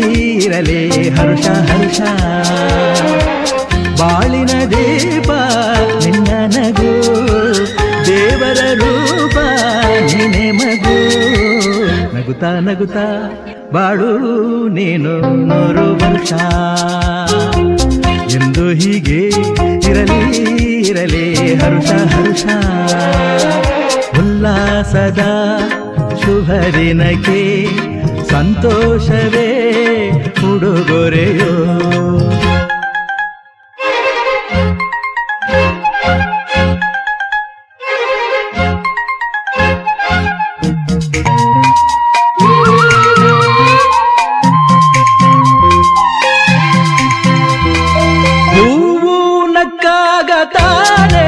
ಇರಲಿ, ಹರುಷ, ಹರ್ಷ. ಬಾಳಿನ ದೀಪ ನಿನ್ನ ನಗು, ದೇವರ ರೂಪ ನಿನೆ ಮಗು. ನಗುತ್ತಾ ನಗುತ್ತಾ, ಬಾಳು ನೀನು ನೂರು ವರ್ಷ. ಎಂದು ಹೀಗೆ ಇರಲಿ ಇರಲಿ, ಹರುಷ ಹರುಷ. ಉಲ್ಲಾಸದ ಶುಭ ದಿನಕ್ಕೆ ಸಂತೋಷವೇ ಉಡುಗೊರೆಯೋ ಹೂವು ನಕ್ಕಾಗ ತಾನೇ